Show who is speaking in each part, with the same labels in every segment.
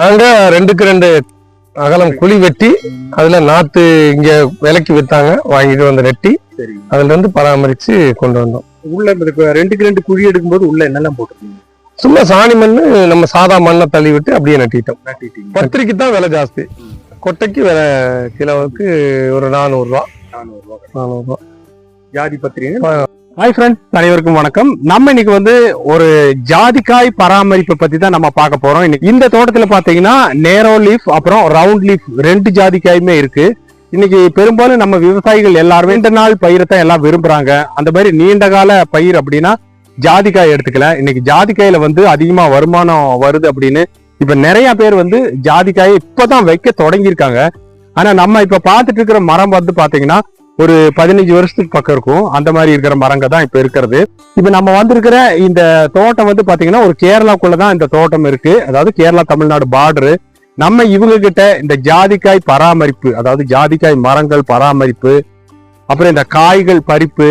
Speaker 1: நாங்க ரெண்டுக்கு ரெண்டு அகலம் குழி வெட்டி அதுல நாத்து இங்க விலைக்கு வித்தாங்க வாங்கிட்டு வந்து நெட்டி அதுல இருந்து பராமரிச்சு கொண்டு வந்தோம்.
Speaker 2: உள்ள ரெண்டுக்கு ரெண்டு குழி எடுக்கும்போது உள்ள என்னெல்லாம் போட்டிருக்கீங்க?
Speaker 1: சும்மா சாணி மண்ணு நம்ம சாதா மண்ணை தள்ளி விட்டு அப்படியே நட்டிட்டோம். பத்திரிக்கை தான் விலை ஜாஸ்தி. கொட்டைக்கு விலை கிலோவுக்கு ஒரு நானூறு ரூபா
Speaker 2: நானூறு ரூபாய்
Speaker 1: நானூறு ரூபா
Speaker 2: ஜாதி பத்திரிகை ஹாய் ஃப்ரெண்ட்ஸ் அனைவருக்கும் வணக்கம். நம்ம இன்னைக்கு வந்து ஒரு ஜாதிக்காய் பராமரிப்பை பத்தி தான் நம்ம பார்க்க போறோம். இன்னைக்கு இந்த தோட்டத்துல பாத்தீங்கன்னா நேரோ லீஃப் அப்புறம் ரவுண்ட் லீஃப் ரெண்டு ஜாதிக்காயுமே இருக்கு. இன்னைக்கு பெரும்பாலும் நம்ம விவசாயிகள் எல்லாருமே இந்த நாள் பயிரை தான் எல்லாம் விரும்புறாங்க. அந்த மாதிரி நீண்ட கால பயிர் அப்படின்னா ஜாதிக்காய் எடுத்துக்கல. இன்னைக்கு ஜாதிக்காயில வந்து அதிகமா வருமானம் வருது அப்படின்னு இப்ப நிறைய பேர் வந்து ஜாதிக்காயை இப்பதான் வைக்க தொடங்கியிருக்காங்க. ஆனா நம்ம இப்ப பாத்துட்டு இருக்கிற மரம் வந்து பாத்தீங்கன்னா ஒரு பதினஞ்சு வருஷத்துக்கு பக்கம் இருக்கும். அந்த மாதிரி இருக்கிற மரங்க தான் இப்போ இருக்கிறது. இப்போ நம்ம வந்திருக்கிற இந்த தோட்டம் வந்து பார்த்தீங்கன்னா ஒரு கேரளாக்குள்ள தான் இந்த தோட்டம் இருக்கு. அதாவது கேரளா தமிழ்நாடு பார்டரு நம்ம இவங்க கிட்ட இந்த ஜாதிக்காய் பராமரிப்பு அதாவது ஜாதிக்காய் மரங்கள் பராமரிப்பு அப்புறம் இந்த காய்கள் பறிப்பு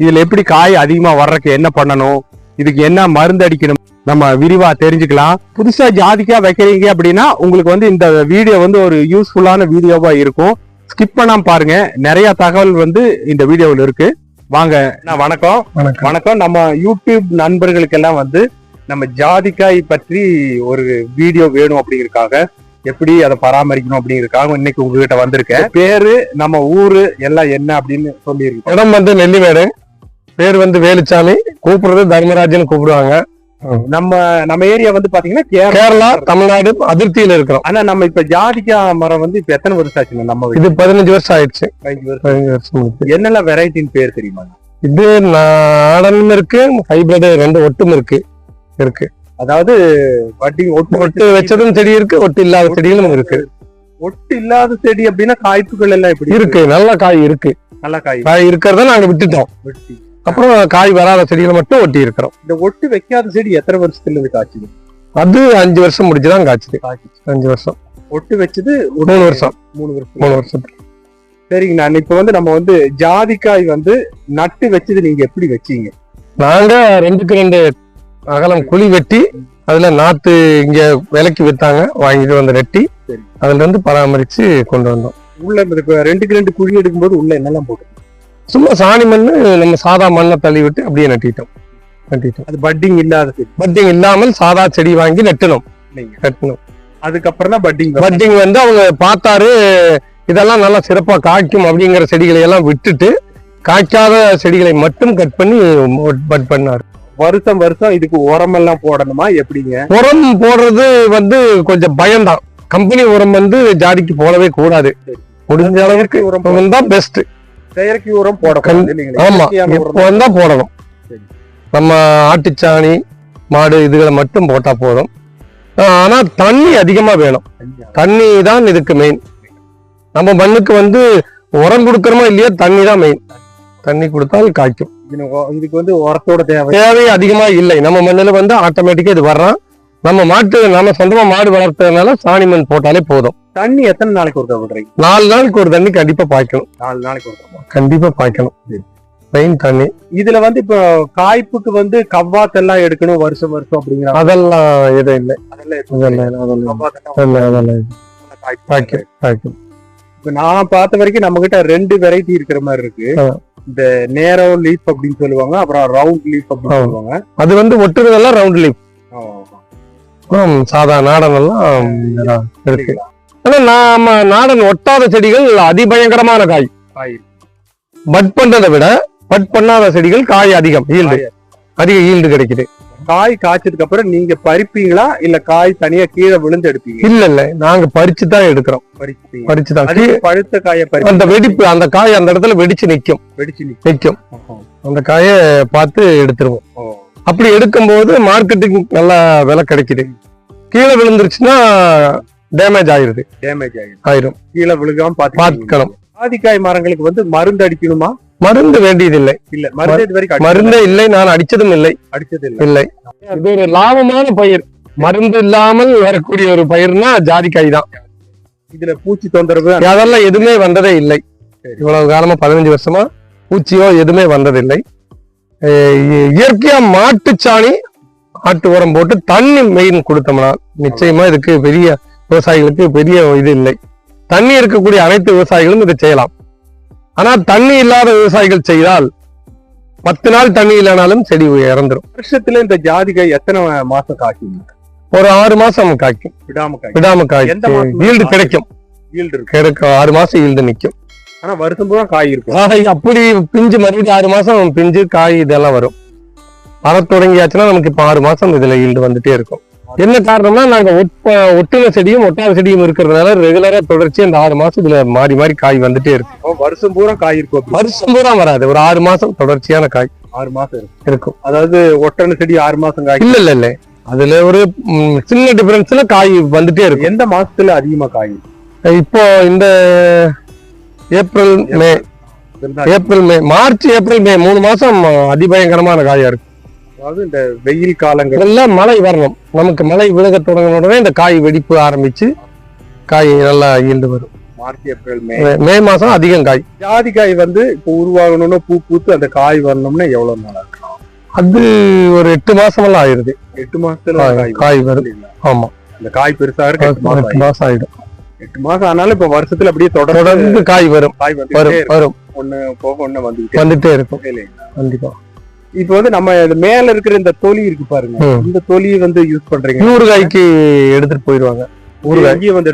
Speaker 2: இதில் எப்படி காய் அதிகமாக வர்றதுக்கு என்ன பண்ணணும் இதுக்கு என்ன மருந்து அடிக்கணும் நம்ம விரிவா தெரிஞ்சுக்கலாம். புதுசா ஜாதிக்காய் வைக்கிறீங்க அப்படின்னா உங்களுக்கு வந்து இந்த வீடியோ வந்து ஒரு யூஸ்ஃபுல்லான வீடியோவா இருக்கும். ஸ்கிப் பண்ணாம பாருங்க. நிறைய தகவல் வந்து இந்த வீடியோவில் இருக்கு. வாங்க வணக்கம்.
Speaker 1: வணக்கம்.
Speaker 2: நம்ம யூடியூப் நண்பர்களுக்கெல்லாம் வந்து நம்ம ஜாதிக்காய் பற்றி ஒரு வீடியோ வேணும் அப்படிங்கறதுக்காக எப்படி அதை பராமரிக்கணும் அப்படிங்கறதுக்காக இன்னைக்கு உங்ககிட்ட வந்திருக்கேன். பேரு நம்ம ஊரு எல்லாம் என்ன அப்படின்னு சொல்லியிருக்கோம்.
Speaker 1: இடம் வந்து நெல்லிமேடு பேர் வந்து வேலுச்சாமி. கூப்பிடுறது தர்மராஜன் கூப்பிடுவாங்க.
Speaker 2: நம்ம நம்ம ஏரியா வந்து பாத்தீங்கன்னா கேரளா.
Speaker 1: தமிழ்நாடு அதிர்ச்சியில இருக்கிறோம்.
Speaker 2: ஆனா நம்ம இப்ப ஜாதிக்காய் மரம் வந்து இப்ப எத்தனை வருஷம் ஆச்சுங்க நம்ம
Speaker 1: இது பதினஞ்சு வருஷம் ஆயிடுச்சு.
Speaker 2: பதினஞ்சு வருஷம். என்னெல்லாம் வெரைட்டின்னு பேர் தெரியுமா?
Speaker 1: இது நாடனும் இருக்கு ஹைபிரிட் ரெண்டு ஒட்டும் இருக்கு இருக்கு.
Speaker 2: அதாவது வட்டி ஒட்டு
Speaker 1: ஒட்டு வச்சதும் செடி இருக்கு ஒட்டு இல்லாத செடிகளும் இருக்கு.
Speaker 2: ஒட்டு இல்லாத செடி அப்படின்னா காய்ப்புகள் எல்லாம் எப்படி
Speaker 1: இருக்கு நல்ல காய் இருக்கு.
Speaker 2: நல்லா காய்
Speaker 1: காய் இருக்கிறத நாங்க விட்டுட்டோம்.
Speaker 2: வெட்டி
Speaker 1: அப்புறம் காய் வராத செடிகளை மட்டும் ஒட்டி இருக்கிறோம்.
Speaker 2: இந்த ஒட்டு வைக்காத செடி எத்தனை வருஷத்துல இருந்து காய்ச்சுது?
Speaker 1: அது அஞ்சு வருஷம் முடிச்சுதான் காய்ச்சுது.
Speaker 2: காய்ச்சி
Speaker 1: அஞ்சு வருஷம்.
Speaker 2: ஒட்டு வச்சது
Speaker 1: மூணு வருஷம்.
Speaker 2: மூணு வருஷம்
Speaker 1: மூணு வருஷத்துக்கு
Speaker 2: சரிங்க நான் இப்ப வந்து நம்ம வந்து ஜாதிக்காய் வந்து நட்டு வச்சது நீங்க எப்படி வச்சீங்க?
Speaker 1: நாங்க ரெண்டுக்கு ரெண்டு அகலம் குழி வெட்டி அதுல நாத்து இங்க விலைக்கு வித்தாங்க வாங்கிட்டு வந்து நெட்டி
Speaker 2: சரி.
Speaker 1: அதுல இருந்து பராமரிச்சு கொண்டு வந்தோம்.
Speaker 2: உள்ள ரெண்டுக்கு ரெண்டு குழி எடுக்கும்போது உள்ள என்னெல்லாம் போட்டு
Speaker 1: சும்மா சாணி மண்ணு நம்ம சாதா மண்ணை தள்ளி விட்டு அப்படியே நட்டிட்டோம். நட்டிட்டோம்.
Speaker 2: அது பட்டிங் இல்லாத
Speaker 1: பட்டிங் இல்லாமல் சாதா செடி வாங்கி நட்டணும் நட்டணும்
Speaker 2: அதுக்கப்புறம் தான் பட்டிங்
Speaker 1: பட்டிங் வந்து அவங்க பார்த்தாரு இதெல்லாம் நல்லா சிறப்பா காய்க்கும் அப்படிங்கிற செடிகளை எல்லாம் விட்டுட்டு காய்க்காத செடிகளை மட்டும் கட் பண்ணி பட் பண்ணாரு.
Speaker 2: வருஷம் வருஷம் இதுக்கு உரம் எல்லாம் போடணுமா? எப்படிங்க?
Speaker 1: உரம் போடுறது வந்து கொஞ்சம் பயம்தான். கம்பெனி உரம் வந்து ஜாடிக்கு போடவே கூடாது. முடிஞ்ச அளவுக்கு
Speaker 2: உரம்
Speaker 1: தான் பெஸ்ட்
Speaker 2: செயற்கை உரம் இல்லைங்களா?
Speaker 1: ஆமா. இப்போ தான் போடணும். நம்ம ஆட்டுச்சாணி மாடு இதுகளை மட்டும் போட்டா போதும். ஆனா தண்ணி அதிகமா வேணும். தண்ணி தான் இதுக்கு மெயின் நம்ம மண்ணுக்கு வந்து உரம் கொடுக்கறோமோ இல்லையோ தண்ணி தான் மெயின் தண்ணி கொடுத்தால் காய்க்கும்.
Speaker 2: இதுக்கு வந்து உரத்தோட தேவை.
Speaker 1: தேவை அதிகமா இல்லை. நம்ம மண்ணுல வந்து ஆட்டோமேட்டிக்கா இது வர்றோம் நம்ம மாட்டு நம்ம சொந்தமா மாடு வளர்த்ததுனால சாணி மண் போட்டாலே போதும்.
Speaker 2: தண்ணி எத்தனை நாளைக்கு ஒருக்கா விடுறீங்க?
Speaker 1: நாலு நாளைக்கு ஒரு தண்ணி கண்டிப்பா பாய்க்கணும்.
Speaker 2: நாலு நாளைக்கு ஒருக்கா
Speaker 1: கண்டிப்பா பாய்க்கணும். மெயின் தண்ணி.
Speaker 2: இதுல வந்து இப்போ காய்ப்புக்கு வந்து கவ்வாத்தெல்லாம் எடுக்கணும் வருஷம் வருஷம் அப்படிங்கிற
Speaker 1: அதெல்லாம் எதுவும் இல்லை.
Speaker 2: அதெல்லாம் இப்ப நான் பார்த்த வரைக்கும் நம்ம கிட்ட ரெண்டு வெரைட்டி இருக்கிற மாதிரி இருக்கு. இந்த நேரோ லீஃப் அப்படின்னு சொல்லுவாங்க அப்புறம் ரவுண்ட் லீஃப் அப்படின்னு. சொல்லுவாங்க.
Speaker 1: அது வந்து ஒட்டுறதெல்லாம் ரவுண்ட். அப்புறம் சாதா நாடன் எல்லாம் இருக்கு. ஆனா நாம நாடன் ஒட்டாத செடிகள் அதிபயங்கரமான காய்.
Speaker 2: காய்.
Speaker 1: பட் பண்றதை விட பட் பண்ணாத செடிகள் காய் அதிகம் ஈல்டு. அதிக ஈல்டு கிடைக்குது.
Speaker 2: காய் காய்ச்சதுக்கு அப்புறம் நீங்க பறிப்பீங்களா? இல்ல காய் தனியா கீழே விழுந்து எடுப்பீங்க
Speaker 1: இல்ல இல்ல. நாங்க பறிச்சு தான் எடுக்கிறோம்.
Speaker 2: பறிப்பீங்க
Speaker 1: பறிச்சு தான்.
Speaker 2: அது பழுத்த காயை
Speaker 1: அந்த வெடிப்பு அந்த காய் அந்த இடத்துல வெடிச்சு நிக்கும்.
Speaker 2: வெடிச்சு நிக்கும்.
Speaker 1: அந்த காயை பார்த்து எடுத்துருவோம். அப்படி எடுக்கும்போது மார்க்கெட்டுக்கு நல்ல விலை கிடைக்குது. கீழே விழுந்துருச்சுன்னா டேமேஜ் ஆயிருது.
Speaker 2: டேமேஜ் ஆகிடும்
Speaker 1: ஆயிரும்.
Speaker 2: கீழே விழுகாம
Speaker 1: பார்த்துக்கணும்
Speaker 2: ஆதிக்காய் மரங்களுக்கு வந்து மருந்து அடிக்கணுமா?
Speaker 1: மருந்து வேண்டியதில்லை.
Speaker 2: இல்ல மருந்து
Speaker 1: மருந்தே இல்லை நான் அடிச்சதும் இல்லை.
Speaker 2: அடிச்சது இல்ல.
Speaker 1: இது ஒரு லாபமான பயிர். மருந்து இல்லாமல் வரக்கூடிய ஒரு பயிர்னா ஜாதிக்காய் தான்.
Speaker 2: இதுல பூச்சி தொந்தரவு
Speaker 1: அதெல்லாம் எதுவுமே வந்ததே இல்லை. இவ்வளவு காலமா பதினஞ்சு வருஷமா பூச்சியோ எதுவுமே வந்ததில்லை. இயற்கையா மாட்டுச்சாணி ஆட்டு உரம் போட்டு தண்ணி மெயின் கொடுத்தோம்னா நிச்சயமா இதுக்கு பெரிய விவசாயிகளுக்கு பெரிய இது இல்லை. தண்ணி இருக்கக்கூடிய அனைத்து விவசாயிகளும் இதை செய்யலாம். ஆனா தண்ணி இல்லாத விவசாயிகள் செய்தால் பத்து நாள் தண்ணி இல்லைனாலும் செடி இறந்துரும்.
Speaker 2: வருஷத்துல இந்த ஜாதிக்காய் எத்தனை மாசம் காய்க்கும்?
Speaker 1: ஒரு ஆறு மாசம் காய்க்கும்.
Speaker 2: விடாம
Speaker 1: விடாம காய்க்கும். ஈல்டு கிடைக்கும். கிடைக்கும். ஆறு மாசம் ஈல்டு நிக்கும்.
Speaker 2: ஆனா வருஷம் பூரா காய் இருக்கும்
Speaker 1: காய் அப்படி பிஞ்சு மறுபடியும் ஆறு மாசம் பிஞ்சு காய் இதெல்லாம் வரும். வர தொடங்கியாச்சுன்னா நமக்கு இப்ப ஆறு மாசம் இதுல ஈல்டு வந்துட்டே இருக்கும். என்ன காரணம்னா நாங்க ஒட்ட ஒட்டுன செடியும் ஒட்டாத செடியும் இருக்கிறதுனால ரெகுலரா தொடர்ச்சி அந்த ஆறு மாசம் இதுல மாறி மாறி காய் வந்துட்டே இருக்கு.
Speaker 2: அப்போ வருஷம் பூரா காய் இருக்கும்.
Speaker 1: வருஷம் பூரா வராது. ஒரு ஆறு மாசம் தொடர்ச்சியான காய்
Speaker 2: ஆறு மாசம் இருக்கும்
Speaker 1: இருக்கும்.
Speaker 2: அதாவது ஒட்டன செடி ஆறு மாசம் காய்.
Speaker 1: இல்ல இல்ல இல்ல. அதுல ஒரு சின்ன டிஃபரன்ஸ்ல காய் வந்துட்டே இருக்கும்.
Speaker 2: எந்த மாசத்துல அதிகமா காய்?
Speaker 1: இப்போ இந்த April May. April. May. March April May. மூணு மாசம் அதிபயங்கரமான காயா இருக்கு.
Speaker 2: அதாவது இந்த வெயில் காலங்கள்.
Speaker 1: இதெல்லாம் மழை வரணும். நமக்கு மழை விழுக தொடங்கின உடனே இந்த காய் வெடிப்பு ஆரம்பிச்சு காய் நல்லா ஈல்டு வரும்.
Speaker 2: மார்ச் ஏப்ரல் மே.
Speaker 1: மே- மாசம் அதிகம் காய்.
Speaker 2: ஜாதிக்காய் வந்து இப்போ உருவாகணும்னா பூ பூத்து அந்த காய் வரணும்னா எவ்வளவு நாள் ஆகும்?
Speaker 1: அது ஒரு எட்டு மாசம் எல்லாம் ஆயிருது.
Speaker 2: எட்டு மாசத்துல
Speaker 1: காய்
Speaker 2: காய்
Speaker 1: காய் வரும்? ஆமா.
Speaker 2: அந்த காய் பெருசா இருக்கு எட்டு மாசம் ஆயிடும். எட்டு மாசம் ஆனாலும் இப்ப வருஷத்துல அப்படியே தொடர்ந்து
Speaker 1: காய் வரும்.
Speaker 2: காய் வந்துட்டே
Speaker 1: வரும். வரும்.
Speaker 2: ஒண்ணு போக ஒண்ணு வந்துகிட்டே
Speaker 1: வந்துட்டே இருக்கும்? கண்டிப்பா.
Speaker 2: இப்போ வந்து நம்ம மேல இருக்கிற இந்த தொலி இருக்கு பாருங்க. இந்த தொலியை வந்து யூஸ் பண்றீங்க.
Speaker 1: ஊறுகாய்க்கு எடுத்துட்டு போயிடுவாங்க ஊறுகாய்.
Speaker 2: இங்கேயே வந்து?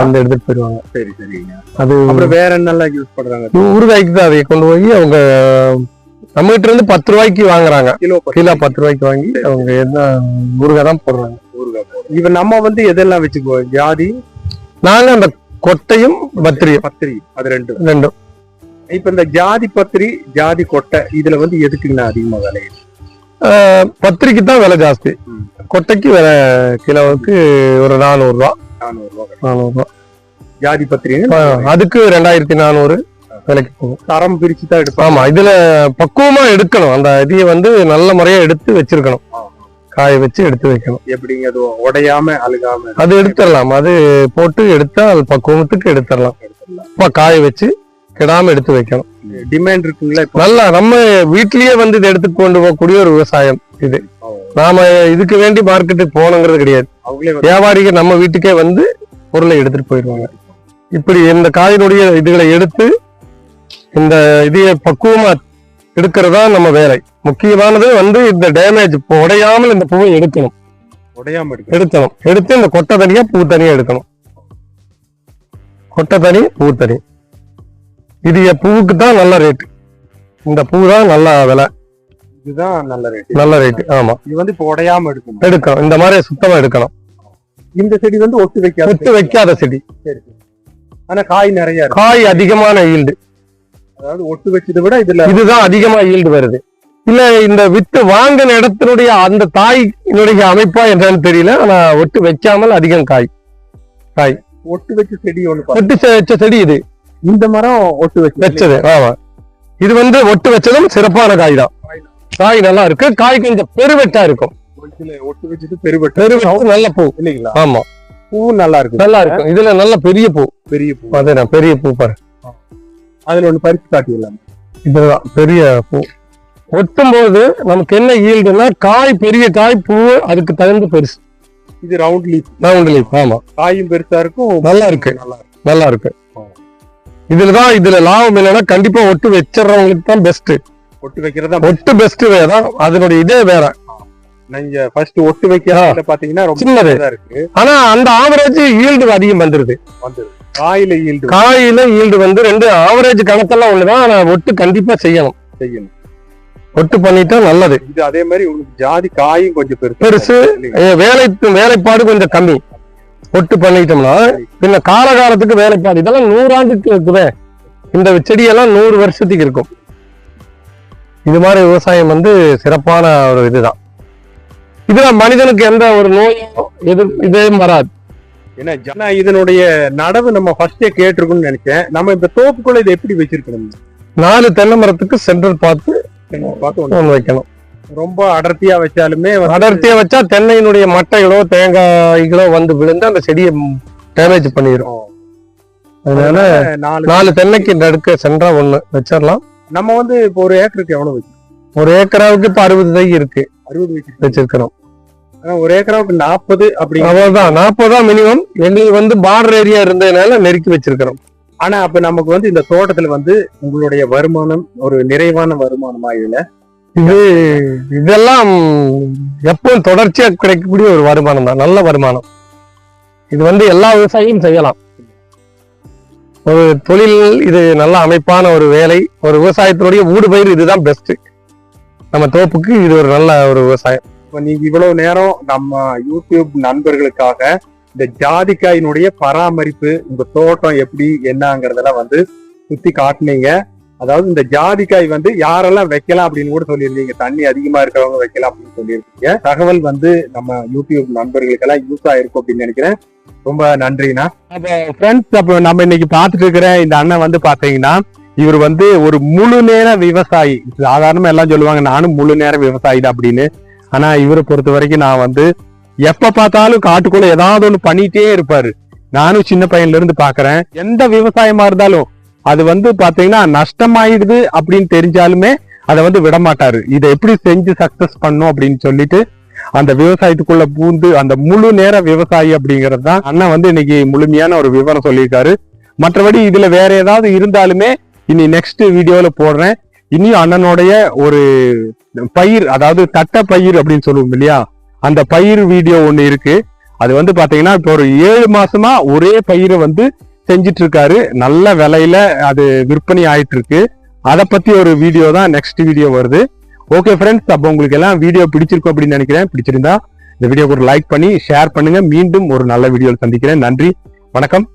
Speaker 1: வந்து எடுத்துட்டு போயிடுவாங்க
Speaker 2: சரி சரிங்க.
Speaker 1: அது
Speaker 2: அப்புறம் வேற என்னெல்லாம் யூஸ் பண்றாங்க?
Speaker 1: ஊறுகாய்க்கு தான் அதை கொண்டு போய் அவங்க நம்ம கிட்ட இருந்து பத்து ரூபாய்க்கு வாங்குறாங்க.
Speaker 2: கிலோ
Speaker 1: கிலோ பத்து ரூபாய்க்கு வாங்கி அவங்க என்ன ஊறுகாய் தான் போடுறாங்க.
Speaker 2: ஊறுகாய். இப்ப நம்ம வந்து எதெல்லாம் வச்சுக்குவோம்? ஜாதி
Speaker 1: நாங்க அந்த கொட்டையும் பத்திரியும்.
Speaker 2: பத்திரி. அது ரெண்டு
Speaker 1: ரெண்டும்.
Speaker 2: இப்ப இந்த ஜாதி பத்திரி ஜாதி கொட்டை இதுல வந்து எதுக்குங்கண்ணா அதிகமா விலை?
Speaker 1: பத்திரிக்கு தான் விலை ஜாஸ்தி. கொட்டைக்கு விலை கிலோவுக்கு ஒரு நானூறு ரூபா
Speaker 2: நானூறு ரூபாய்
Speaker 1: நானூறு ரூபா
Speaker 2: ஜாதி பத்திரின்னு
Speaker 1: ஆஹ், அதுக்கு ரெண்டாயிரத்தி நானூறு விலைக்கு போகும்.
Speaker 2: தரம் பிரிச்சு தான் எடுப்பாங்க.
Speaker 1: ஆமா இதுல பக்குவமா எடுக்கணும். அந்த இதைய வந்து நல்ல முறையா எடுத்து வச்சிருக்கணும். காய வச்சு எடுத்து வைக்கணும்.
Speaker 2: எப்படிங்க அது உடையாம அழுகாம?
Speaker 1: அது எடுத்துடலாம். அது போட்டு எடுத்தா அது பக்குவத்துக்கு எடுத்துடலாம். காய வச்சு கிடாம எடுத்து வைக்கணும்.
Speaker 2: டிமாண்ட் இருக்குங்களா
Speaker 1: நல்லா நம்ம வீட்லயே வந்து இதை எடுத்துட்டு கொண்டு போகக்கூடிய ஒரு விவசாயம் இது. நாம இதுக்கு வேண்டி மார்க்கெட்டுக்கு போகணுங்கிறது கிடையாது. வியாபாரிகள் நம்ம வீட்டுக்கே வந்து பொருளை எடுத்துட்டு போயிடுவாங்க. இப்படி இந்த காயினுடைய இதுகளை எடுத்து இந்த இதைய பக்குவமா எடுக்கிறதா நம்ம வேலை. முக்கியமானது வந்து இந்த டேமேஜ் உடையாமல் இந்த பூவை எடுக்கணும்.
Speaker 2: உடையாம
Speaker 1: எடுக்கணும். எடுத்து இந்த கொட்டை தனியா பூ தனியா எடுக்கணும். கொட்டை தனி பூ தனி. இது பூவுக்கு தான் நல்ல ரேட் இந்த பூ தான் நல்ல விலை.
Speaker 2: இதுதான் நல்ல ரேட்
Speaker 1: நல்ல ரேட் ஆமா.
Speaker 2: இது வந்து இப்போ உடையாம எடுக்கணும்.
Speaker 1: எடுக்கணும். இந்த மாதிரி சுத்தமா எடுக்கணும்.
Speaker 2: இந்த செடி வந்து ஒட்டு வைக்காத
Speaker 1: ஒட்டு வைக்காத செடி.
Speaker 2: சரி. ஆனா காய் நிறைய
Speaker 1: காய் அதிகமான ஈல்டு
Speaker 2: அதாவது ஒட்டு வச்சதை விட இதுல
Speaker 1: இதுதான் அதிகமா ஈல்டு வருது. இல்ல இந்த வித்து வாங்கின இடத்தினுடைய அந்த தாயினுடைய அமைப்பா என்னன்னு தெரியல. ஆனா ஒட்டு வைக்காமல் அதிகம் காய்.
Speaker 2: ஒட்டு வச்ச செடி பாருங்க.
Speaker 1: ஒட்டு வச்ச செடி இது.
Speaker 2: இந்த மரம் ஒட்டு வச்சு
Speaker 1: வச்சது ஆமா இது வந்து ஒட்டு வச்சதும் சிறப்பான காய் தான் காய் நல்லா இருக்கு. காய் கொஞ்சம் பெருவெட்டா இருக்கும்.
Speaker 2: ஒட்டு வச்சது
Speaker 1: பெருவெட்டு நல்ல பூ.
Speaker 2: இல்லைங்களா?
Speaker 1: ஆமா.
Speaker 2: பூ நல்லா இருக்கு.
Speaker 1: நல்லா இருக்கும் இதுல நல்ல பெரிய பூ.
Speaker 2: பெரிய பூ.
Speaker 1: அதுதான் பெரிய பூ பாரு.
Speaker 2: அதுல ஒண்ணு பறிச்சு காட்டிடலாம்.
Speaker 1: இதுதான் பெரிய பூ. ஒட்டும் போது நமக்கு என்ன ஈல்டுனா காய் பெரிய காய் பூ அதுக்கு தகுந்த பெருசு.
Speaker 2: இது ரவுண்ட் லீஃப்
Speaker 1: ரவுண்ட் லீஃப் ஆமா.
Speaker 2: காயும் பெருசா இருக்கும்
Speaker 1: நல்லா இருக்கு.
Speaker 2: நல்லா இருக்கு.
Speaker 1: இருக்கு இதுலதான் இதுல லாபம் என்னன்னா கண்டிப்பா ஒட்டு வச்சிடறவங்களுக்கு தான் பெஸ்ட்
Speaker 2: ஒட்டு வைக்கிறதா
Speaker 1: ஒட்டு பெஸ்ட் வேற அதனுடைய இதே வேற.
Speaker 2: நீங்க ஃபர்ஸ்ட் ஒட்டு வைக்கிறதுல பாத்தீங்கன்னா ரொம்ப
Speaker 1: சின்னது.
Speaker 2: இருக்கு.
Speaker 1: ஆனா அந்த ஆவரேஜ் ஈல்டு அதிகம் வந்துருது.
Speaker 2: காயில ஈல்டு
Speaker 1: காயில ஈல்டு வந்து ரெண்டு ஆவரேஜ் கணக்கெல்லாம் ஒண்ணுதான் ஆனா ஒட்டு கண்டிப்பா செய்யணும்.
Speaker 2: செய்யணும்.
Speaker 1: ஒட்டு பண்ணிட்டா நல்லது.
Speaker 2: இது அதே மாதிரி உங்களுக்கு ஜாதி காயும் கொஞ்சம் பெருசு
Speaker 1: பெருசு வேலை வேலைப்பாடு கொஞ்சம் கம்மி. ஒட்டு பண்ணிட்டோம்னா பின்ன காலகாலத்துக்கு வேலைப்பாடு. இதெல்லாம் நூறாண்டுக்கு இருக்குதே இந்த செடியெல்லாம் நூறு வருஷத்துக்கு இருக்கும். இது மாதிரி விவசாயம் வந்து சிறப்பான ஒரு இதுதான். இதுல மனிதனுக்கு எந்த ஒரு நோயோ எதிர் இதையும் வராது.
Speaker 2: ஏன்னா ஜன இதனுடைய நடவு நம்ம ஃபர்ஸ்டே கேட்டிருக்கோம்னு நினைச்சேன். நம்ம இந்த தோப்புக்குள்ள இதை எப்படி வச்சிருக்கணும்?
Speaker 1: நாலு தென்னை மரத்துக்கு சென்ட்ரல் பார்த்து
Speaker 2: பார்த்து.
Speaker 1: ஒன்று வைக்கணும்.
Speaker 2: ரொம்ப அடர்த்தியா வச்சாலுமே
Speaker 1: அடர்த்தியா வச்சா தென்னையினுடைய மட்டைகளோ தேங்காய்களோ வந்து விழுந்து அந்த செடியை டேமேஜ் பண்ணிடும் அதனால
Speaker 2: நாலு
Speaker 1: நாலு தென்னைக்கு நடுக்க சென்றா ஒண்ணு வச்சிடலாம்.
Speaker 2: நம்ம வந்து இப்போ ஒரு ஏக்கருக்கு எவ்வளவு
Speaker 1: ஒரு ஏக்கராவுக்கு இப்ப அறுபது தை இருக்கு.
Speaker 2: அறுபது வச்சு
Speaker 1: வச்சிருக்கிறோம்.
Speaker 2: ஆனா ஒரு ஏக்கராவுக்கு நாற்பது அப்படி
Speaker 1: அவ்வளவுதான். நாற்பது தான் மினிமம் எங்களுக்கு வந்து பார்டர் ஏரியா இருந்ததுனால நெருக்கி வச்சிருக்கிறோம்.
Speaker 2: ஆனா அப்ப நமக்கு வந்து இந்த தோட்டத்துல வந்து உங்களுடைய வருமானம் ஒரு நிறைவான வருமானமா இதுல
Speaker 1: இது இதெல்லாம் எப்பவும் தொடர்ச்சியா கிடைக்கக்கூடிய ஒரு வருமானம் தான். நல்ல வருமானம். இது வந்து எல்லா விவசாயியும் செய்யலாம். ஒரு தொழில் இது நல்ல அமைப்பான ஒரு வேலை. ஒரு விவசாயத்தினுடைய ஊடுபயிர் இதுதான் பெஸ்ட் நம்ம தோப்புக்கு இது ஒரு நல்ல ஒரு விவசாயம்.
Speaker 2: இப்ப நீங்க இவ்வளவு நேரம் நம்ம யூடியூப் நண்பர்களுக்காக இந்த ஜாதிக்காயினுடைய பராமரிப்பு உங்க தோட்டம் எப்படி என்னங்கிறதெல்லாம் வந்து சுத்தி காட்டினீங்க. அதாவது இந்த ஜாதிக்காய் வந்து யாரெல்லாம் வைக்கலாம் அப்படின்னு கூட சொல்லியிருந்தீங்க. தண்ணி அதிகமா இருக்கிறவங்க வைக்கலாம் அப்படின்னு சொல்லியிருக்கீங்க தகவல் வந்து நம்ம யூடியூப் நண்பர்களுக்கெல்லாம் யூஸ் ஆயிருக்கும் அப்படின்னு நினைக்கிறேன். ரொம்ப நன்றிண்ணா. அப்போ ஃப்ரெண்ட்ஸ் அப்போ நம்ம இன்னைக்கு பார்த்துட்டு இருக்கிற இந்த அண்ணன் வந்து பாத்தீங்கன்னா இவர் வந்து ஒரு முழு நேர விவசாயி. சாதாரணமா எல்லாம் சொல்லுவாங்க நானும் முழு நேர விவசாயி தான் அப்படின்னு. ஆனா இவரை பொறுத்த வரைக்கும் நான் வந்து எப்ப பார்த்தாலும் காட்டுக்குள்ள ஏதாவது ஒண்ணு பண்ணிட்டே இருப்பாரு. நானும் சின்ன பையன்ல இருந்து பாக்குறேன் எந்த விவசாயமா இருந்தாலும் அது வந்து பாத்தீங்கன்னா நஷ்டமாயிடுது அப்படின்னு தெரிஞ்சாலுமே அதை வந்து விடமாட்டாரு. இதை எப்படி செஞ்சு சக்சஸ் பண்ணும் அப்படின்னு சொல்லிட்டு அந்த விவசாயத்துக்குள்ள பூந்து அந்த முழு நேர விவசாயி அப்படிங்கிறது தான் அண்ணன் வந்து இன்னைக்கு முழுமையான ஒரு விவரம் சொல்லியிருக்காரு. மற்றபடி இதுல வேற ஏதாவது இருந்தாலுமே இனி நெக்ஸ்ட் வீடியோல போடுறேன். இனியும் அண்ணனுடைய ஒரு பயிர் அதாவது தட்ட பயிர் அப்படின்னு சொல்லுவோம் இல்லையா? அந்த பயிர் வீடியோ ஒண்ணு இருக்கு. அது வந்து பாத்தீங்கன்னா இப்போ ஒரு ஏழு மாசமா ஒரே பயிரை வந்து செஞ்சிட்டு இருக்காரு நல்ல விலையில அது விற்பனை ஆயிட்டு இருக்கு அதை பத்தி ஒரு வீடியோ தான் நெக்ஸ்ட் வீடியோ வருது. ஓகே ஃப்ரெண்ட்ஸ் அப்போ உங்களுக்கு எல்லாம் வீடியோ பிடிச்சிருக்கும் அப்படின்னு நினைக்கிறேன். பிடிச்சிருந்தா இந்த வீடியோக்கு ஒரு லைக் பண்ணி ஷேர் பண்ணுங்க. மீண்டும் ஒரு நல்ல வீடியோவில் சந்திக்கிறேன். நன்றி. வணக்கம்.